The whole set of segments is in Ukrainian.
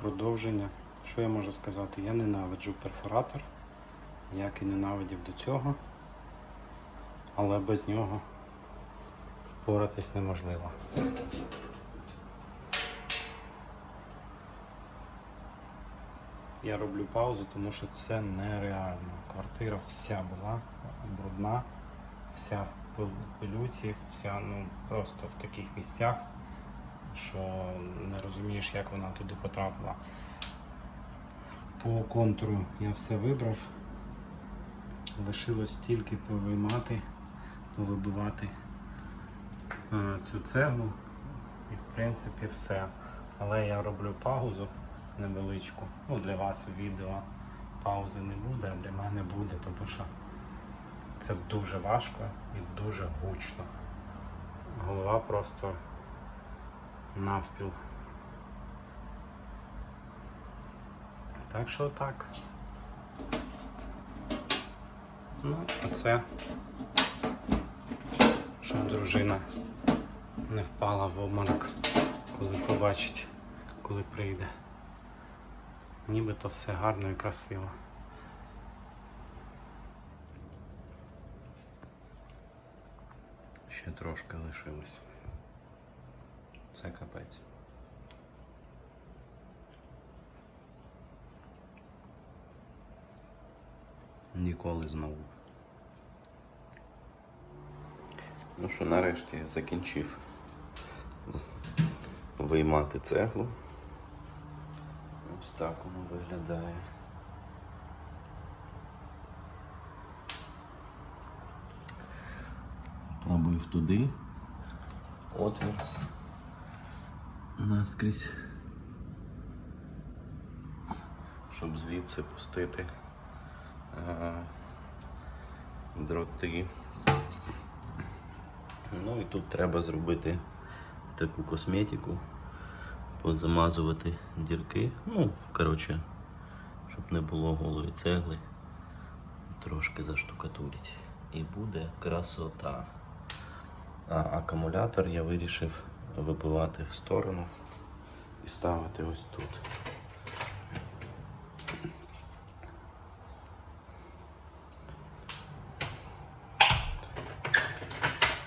продовження. Що я можу сказати? Я ненавиджу перфоратор, як і ненавидів до цього, але без нього впоратись неможливо. Я роблю паузу, тому що це нереально. Квартира вся була брудна, вся в пилюці, вся ну просто в таких місцях, що не розумієш, як вона туди потрапила. По контуру я все вибрав. Лишилось тільки повиймати, повибивати е, цю цеглу і в принципі все. Але я роблю паузу невеличку. Ну, для вас відео паузи не буде, а для мене буде, тому що це дуже важко і дуже гучно. Голова просто навпіл. Так що так. Ну, а це, щоб дружина не впала в обморок, коли побачить, коли прийде. Нібито все гарно і красиво. Ще трошки лишилось. Це капець. Ніколи знову. Ну що, нарешті я закінчив виймати цеглу. Ось так воно виглядає. Пробив туди отвір наскрізь, щоб звідси пустити е, дроти. Ну і тут треба зробити таку косметику, позамазувати дірки. Ну, коротше, щоб не було голої цегли, трошки заштукатурить. І буде красота. А акумулятор я вирішив вибивати в сторону і ставити ось тут.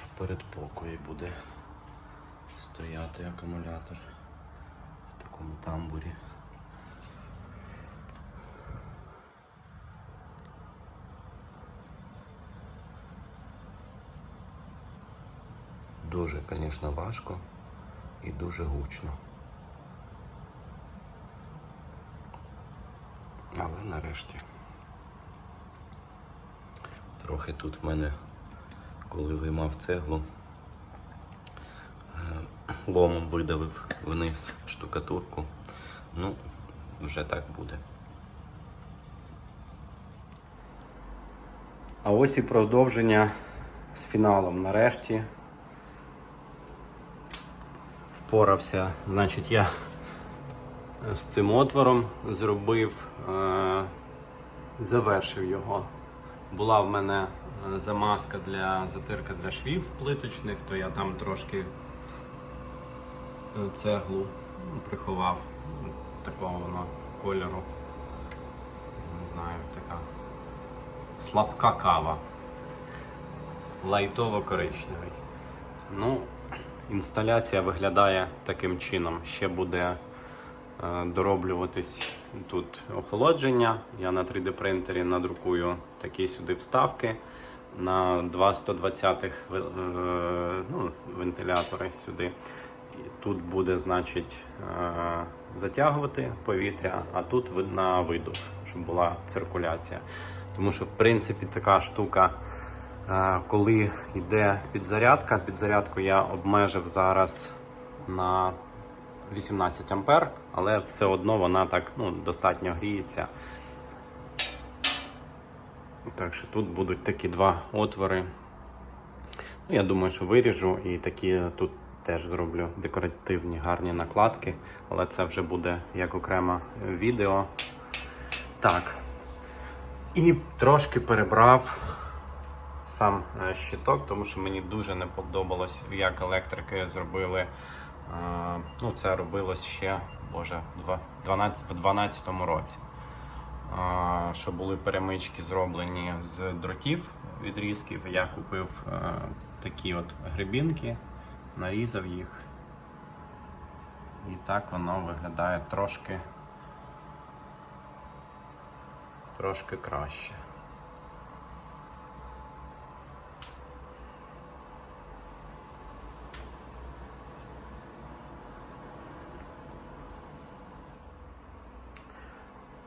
В передпокої буде стояти акумулятор в такому тамбурі. Дуже, звісно, важко і дуже гучно. Але нарешті. Трохи тут в мене, коли виймав цеглу, е, ломом видавив вниз штукатурку. Ну, вже так буде. А ось і продовження з фіналом. Нарешті впорався. Значить, я з цим отвором зробив, е, завершив його. Була в мене е, замазка для затирка для швів плиточних, то я там трошки е, цеглу приховав такого воно кольору. Не знаю, така слабка кава. Лайтово-коричневий. Ну, інсталяція виглядає таким чином. Ще буде е, дороблюватись тут охолодження. Я на 3D принтері надрукую такі сюди вставки на 2 120 х ну, вентилятори сюди. Тут буде, значить, е, затягувати повітря, а тут на видув, щоб була циркуляція. Тому що, в принципі, така штука, коли йде підзарядка, підзарядку я обмежив зараз на 18 ампер, але все одно вона так ну, достатньо гріється. Так що тут будуть такі два отвори. Ну, я думаю, що виріжу і такі тут теж зроблю декоративні гарні накладки, але це вже буде як окреме відео. Так. І трошки перебрав сам е, щиток, тому що мені дуже не подобалось, як електрики зробили. Е, Ну, це робилось ще боже, в 12, в 12 році. Що були перемички зроблені з дротів відрізків. Я купив е, такі от грибінки, нарізав їх. І так воно виглядає трошки, трошки краще.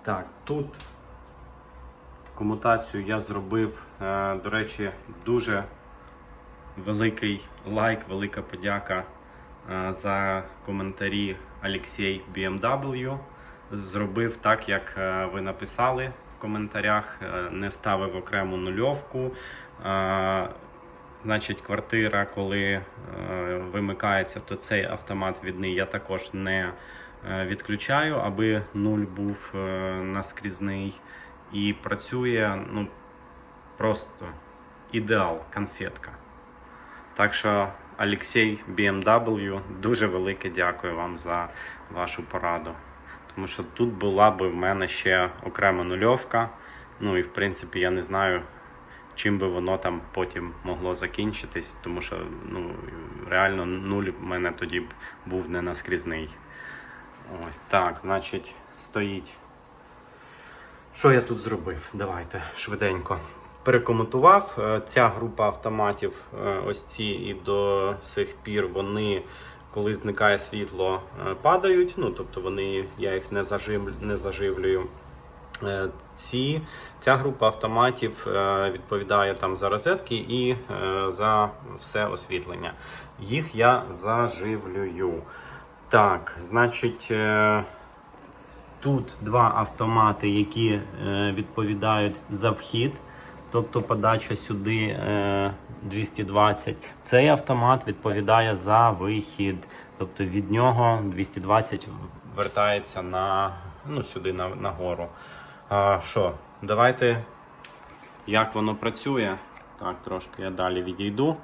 Так, тут комутацію я зробив. е, До речі, дуже великий лайк, велика подяка е, за коментарі Алексій BMW. Зробив так, як е, ви написали в коментарях, не ставив окрему нульовку. Значить, квартира, коли вимикається, то цей автомат відний я також не відключаю, аби нуль був е, наскрізний. І працює ну, просто ідеал, конфетка. Так що, Олексій BMW, дуже велике дякую вам за вашу пораду. Тому що тут була би в мене ще окрема нульовка. Ну і в принципі я не знаю, чим би воно там потім могло закінчитись, тому що ну, реально нуль в мене тоді був не наскрізний. Ось так, значить, стоїть. Що я тут зробив? Давайте швиденько. Перекоментував Е, ця група автоматів, е, ось ці і до сих пір вони, коли зникає світло, е, падають. Ну тобто вони, я їх не, зажив, не заживлюю. Ці, ця група автоматів відповідає там за розетки і за все освітлення. Їх я заживлюю. Так, значить, е, тут два автомати, які е, відповідають за вхід, тобто подача сюди е, 220. Цей автомат відповідає за вихід, тобто від нього 220 вертається на, ну, сюди на, нагору. А, що, давайте, як воно працює. Так, трошки я далі відійду.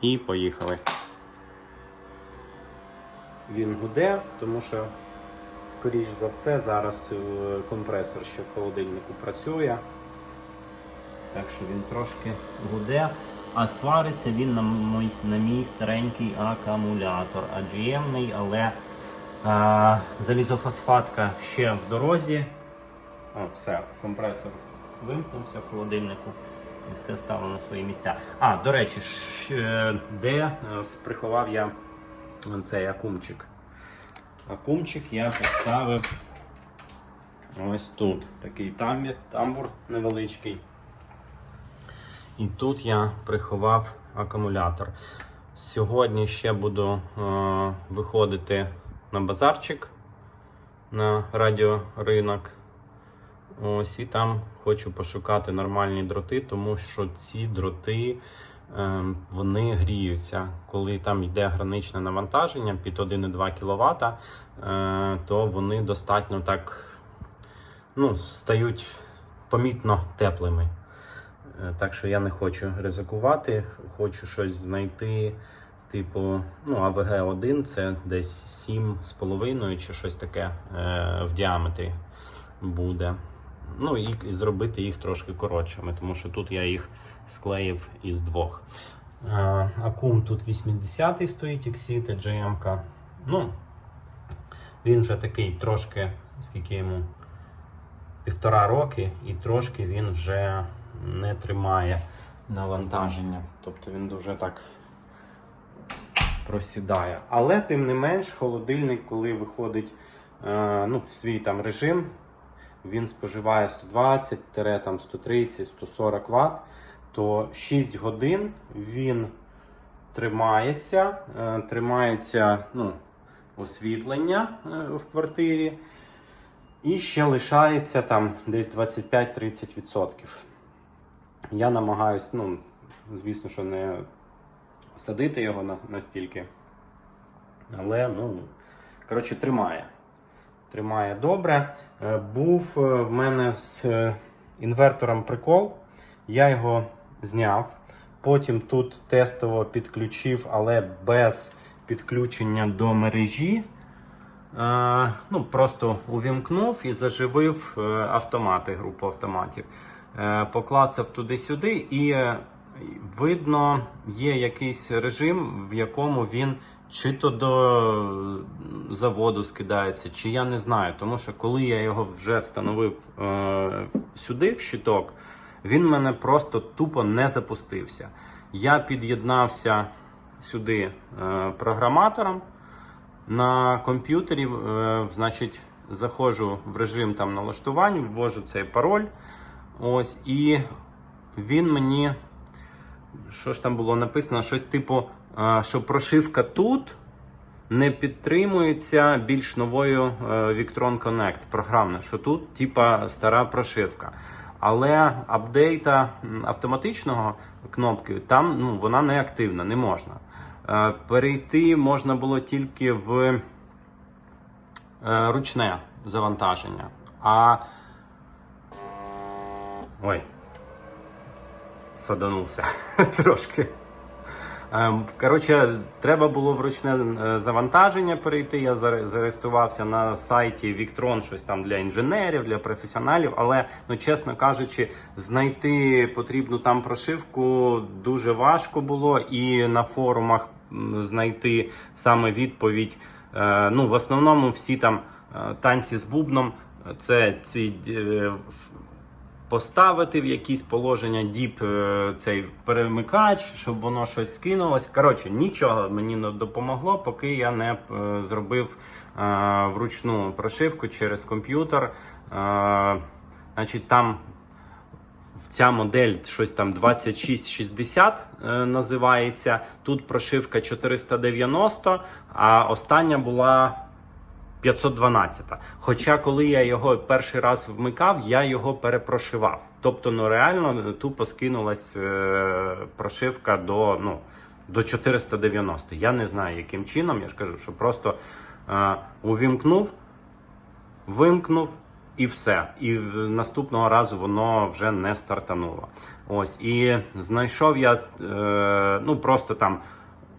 І поїхали. Він гуде, тому що, скоріш за все, зараз е, компресор ще в холодильнику працює. Так що він трошки гуде. А свариться він на мій, на мій старенький акумулятор. AGM-ний, але а, залізофосфатка ще в дорозі. О, все, компресор вимкнувся в холодильнику і все стало на свої місця. А, до речі, щ- де е, приховав я цей акумчик. Акумчик я поставив ось тут. Такий тамбір, тамбур невеличкий. І тут я приховав акумулятор. Сьогодні ще буду е, виходити на базарчик на радіоринок. Ось і там хочу пошукати нормальні дроти, тому що ці дроти вони гріються. Коли там йде граничне навантаження під 1,2 кВт, е, то вони достатньо так ну, стають помітно теплими. Е, Так що я не хочу ризикувати, хочу щось знайти. Типу, ну, АВГ-1 це десь 7,5 чи щось таке е, в діаметрі буде. Ну і, зробити їх трошки коротшими, тому що тут я їх склеїв із двох. Е, акум тут 80-й стоїть, Exit, GM. Ну, він вже такий трошки, скільки йому півтора роки, і трошки він вже не тримає навантаження. Тобто він дуже так просідає. Але тим не менш, холодильник, коли виходить е, ну, в свій там режим, він споживає 120-130-140 Вт, то 6 годин він тримається, е, тримається ну, освітлення е, в квартирі. І ще лишається там десь 25-30%. Я намагаюсь, ну, звісно, що не садити його настільки. Але, ну, коротше, тримає. Тримає добре. Е, Був е, в мене з е, інвертором прикол. Я його зняв. Потім тут тестово підключив, але без підключення до мережі. Ну, просто увімкнув і заживив автомати, групу автоматів. Поклацав туди-сюди, і видно, є якийсь режим, в якому він чи то до заводу скидається, чи я не знаю. Тому що коли я його вже встановив е, сюди, в щиток, він мене просто тупо не запустився. Я під'єднався сюди е, програматором. На комп'ютері, е, значить, заходжу в режим там налаштувань, ввожу цей пароль. Ось, і він мені. Що ж там було написано? Щось типу, що прошивка тут не підтримується більш новою е, Victron Connect програмна, що тут, типа, стара прошивка. Але апдейта автоматичного кнопки там ну, вона не активна, не можна. Е, Перейти можна було тільки в е, ручне завантаження. А. Ой. Саданувся трошки. Ем, Коротше, треба було в ручне е, завантаження перейти. Я заре- зареєструвався на сайті Victron, щось там для інженерів, для професіоналів. Але, ну чесно кажучи, знайти потрібну там прошивку дуже важко було, і на форумах знайти саме відповідь. Е, Ну, в основному всі там е, танці з бубном. Це ці поставити в якісь положення діп е, цей перемикач, щоб воно щось скинулось. Коротше, нічого мені не допомогло, поки я не е, зробив е, вручну прошивку через комп'ютер. Значить, там ця модель щось там 2660 е, називається. Тут прошивка 490, а остання була 512. Хоча, коли я його перший раз вмикав, я його перепрошивав. Тобто, ну реально тупо скинулась е, прошивка до, ну, до 490. Я не знаю, яким чином. Я ж кажу, що просто е, увімкнув, вимкнув. І все. І наступного разу воно вже не стартануло. Ось. І знайшов я е, ну просто там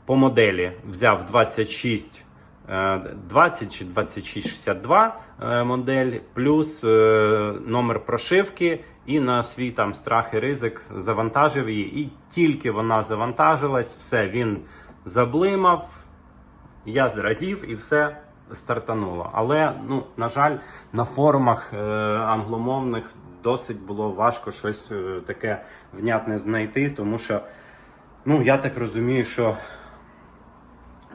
по моделі взяв 26 е, 20 чи 2662 е, модель, плюс е, номер прошивки, і на свій там страх і ризик завантажив її. І тільки вона завантажилась, все, він заблимав, я зрадів і все стартануло. Але, ну, на жаль, на форумах е, англомовних досить було важко щось е, таке внятне знайти, тому що, ну, я так розумію, що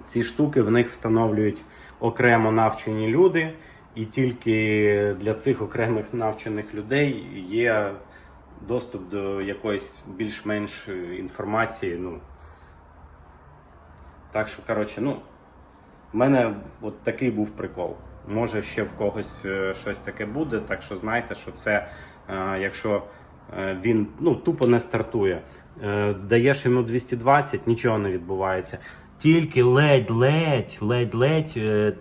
ці штуки в них встановлюють окремо навчені люди, і тільки для цих окремих навчених людей є доступ до якоїсь більш-менш інформації. Ну, так що, коротше, ну, в мене от такий був прикол. Може, ще в когось е, щось таке буде, так що знайте, що це, е, якщо е, він ну, тупо не стартує, даєш йому 220, нічого не відбувається. Тільки ледь-ледь, ледь-ледь, е,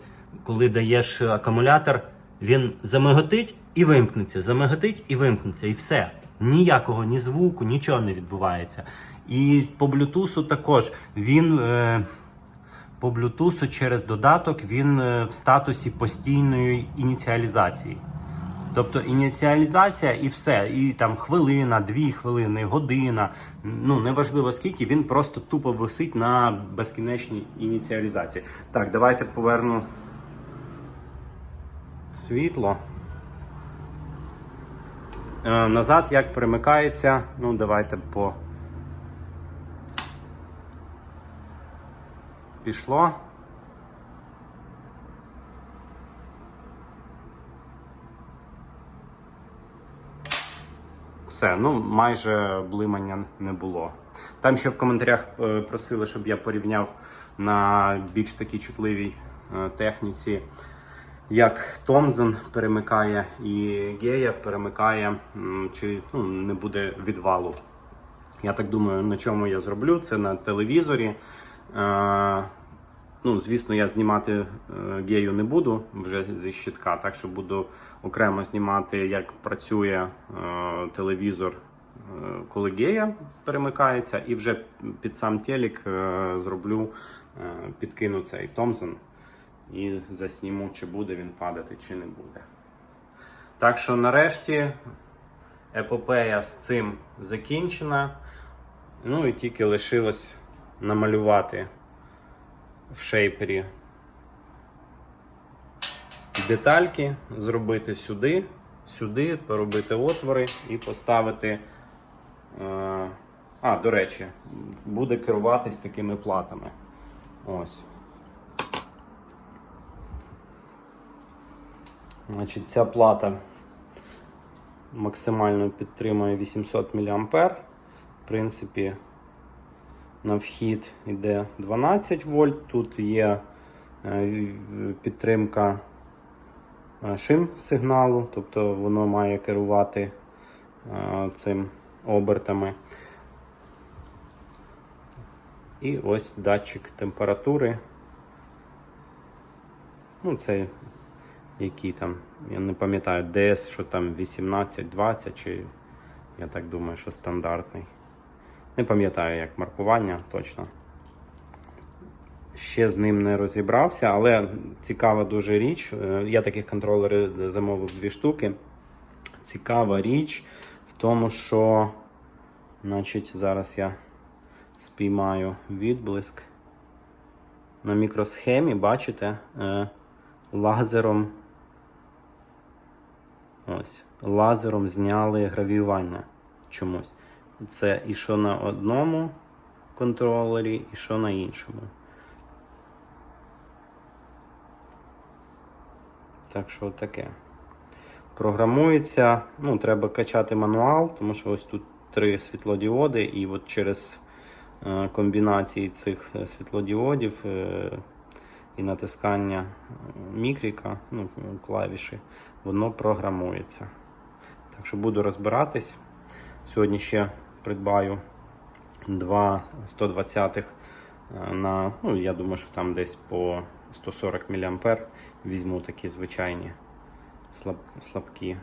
коли даєш акумулятор, він замиготить і вимкнеться, замиготить і вимкнеться, і все. Ніякого ні звуку, нічого не відбувається. І по блютусу також він. Е, по Bluetooth через додаток він е, в статусі постійної ініціалізації. Тобто ініціалізація і все. І там хвилина, дві хвилини, година. Ну неважливо скільки, він просто тупо висить на безкінечній ініціалізації. Так, давайте поверну світло. Е, Назад як перемикається. Ну, давайте по. Пішло. Все, ну майже блимання не було. Там ще в коментарях е, просили, щоб я порівняв на більш такій чутливій е, техніці, як Томзен перемикає і Гея перемикає, чи ну, не буде відвалу. Я так думаю, на чому я зроблю це на телевізорі. Ну, звісно, я знімати е, гею не буду вже зі щитка, так що буду окремо знімати, як працює е, телевізор, е, коли гея перемикається, і вже під сам телек зроблю, підкину цей Томзен. і засніму, чи буде він падати, чи не буде. Так що нарешті епопея з цим закінчена. Ну і тільки лишилось намалювати в шейпері детальки, зробити сюди, сюди, поробити отвори і поставити. Е, а, до речі, буде керуватись такими платами. Ось. Значить, ця плата максимально підтримує 800 мА. В принципі, на вхід йде 12 вольт. Тут є е, підтримка е, шим сигналу, тобто воно має керувати е, цим обертами. І ось датчик температури. Ну, це який там, я не пам'ятаю, DS, що там 18-20, чи я так думаю, що стандартний. Не пам'ятаю, як маркування точно. Ще з ним не розібрався, але цікава дуже річ. Е, Я таких контролерів замовив дві штуки. Цікава річ в тому, що, значить, зараз я спіймаю відблиск. На мікросхемі, бачите, е, лазером. Ось, лазером зняли гравіювання чомусь. Це і що на одному контролері, і що на іншому. Так що таке. Програмується, ну, треба качати мануал, тому що ось тут три світлодіоди, і от через е, комбінації цих е, світлодіодів е, і натискання мікріка, ну, клавіші, воно програмується. Так що буду розбиратись. Сьогодні ще придбаю два 120-х е, на, ну, я думаю, що там десь по 140 мА візьму такі звичайні слаб, слабкі е,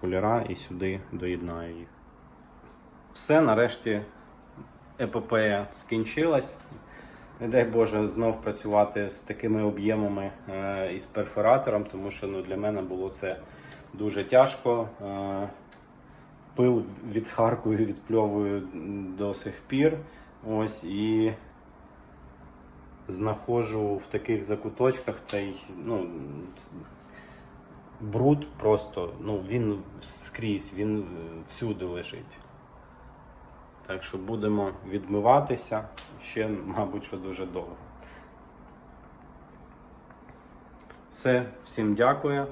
кольора і сюди доєднаю їх. Все, нарешті епопея скінчилась. Не дай Боже знов працювати з такими об'ємами е, і з перфоратором, тому що ну, для мене було це дуже тяжко. Е, пил від відхаркую, відпльовую до сих пір. Ось і знаходжу в таких закуточках цей ну, бруд просто, ну, він скрізь, він всюди лежить. Так що будемо відмиватися ще, мабуть, що дуже довго. Все, всім дякую.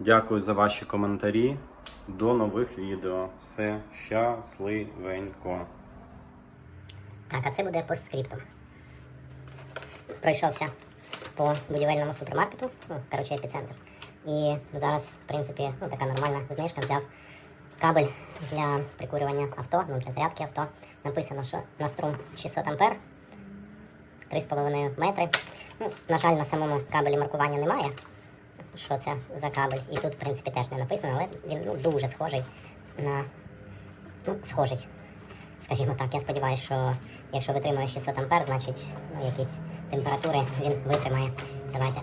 Дякую за ваші коментарі. До нових відео. Все щасливенько. Так, а це буде по скрипту. Пройшовся по будівельному супермаркету, ну, коротше, епіцентр. І зараз, в принципі, ну, така нормальна знижка взяв кабель для прикурювання авто, ну, для зарядки авто. Написано, що на струм 600 ампер, 3,5 метри. Ну, на жаль, на самому кабелі маркування немає. Що це за кабель? І тут, в принципі, теж не написано, але він ну, дуже схожий на. Ну, схожий скажімо так, я сподіваюся, що якщо витримує 600 ампер, значить ну, якісь температури він витримає. Давайте.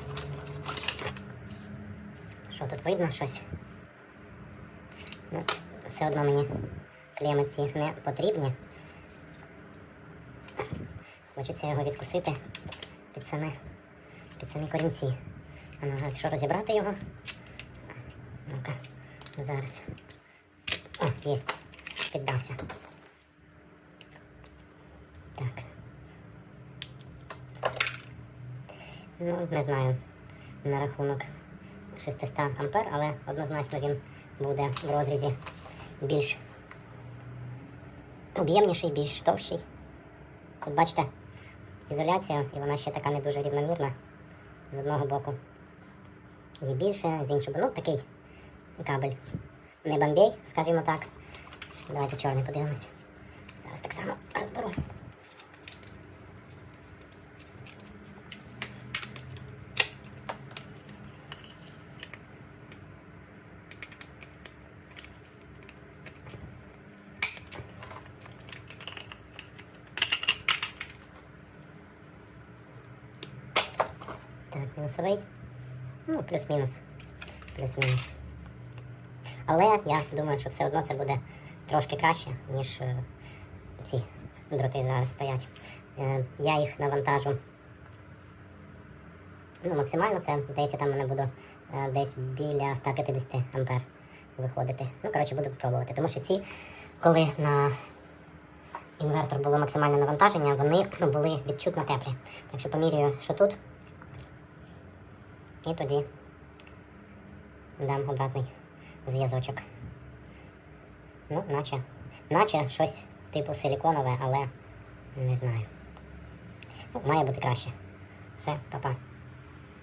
Що тут видно щось? Ну, все одно мені клеми ці не потрібні. Хочеться його відкусити під саме під самі корінці. Ну, якщо розібрати його. Ну-ка, зараз. О, єсть. Піддався. Так. Ну, не знаю на рахунок 600 ампер, але однозначно він буде в розрізі більш об'ємніший, більш товщий. Тут бачите, ізоляція, і вона ще така не дуже рівномірна з одного боку. Є більше, з іншого. Ну, такий кабель. Не бомбей, скажімо так. Давайте чорний подивимося. Зараз так само розберу. Так, мінус плюсовий. Ну, плюс-мінус. Плюс-мінус. Але я думаю, що все одно це буде трошки краще, ніж е, ці дроти зараз стоять. Е, я їх навантажу. Ну, максимально це, здається, там мене буде е, десь біля 150 ампер виходити. Ну, коротше, буду пробувати. Тому що ці, коли на інвертор було максимальне навантаження, вони ну, були відчутно теплі. Так що помірюю, що тут. І тоді дам обратний зв'язочок. Ну, наче, наче щось типу силіконове, але не знаю. Ну, має бути краще. Все, па-па.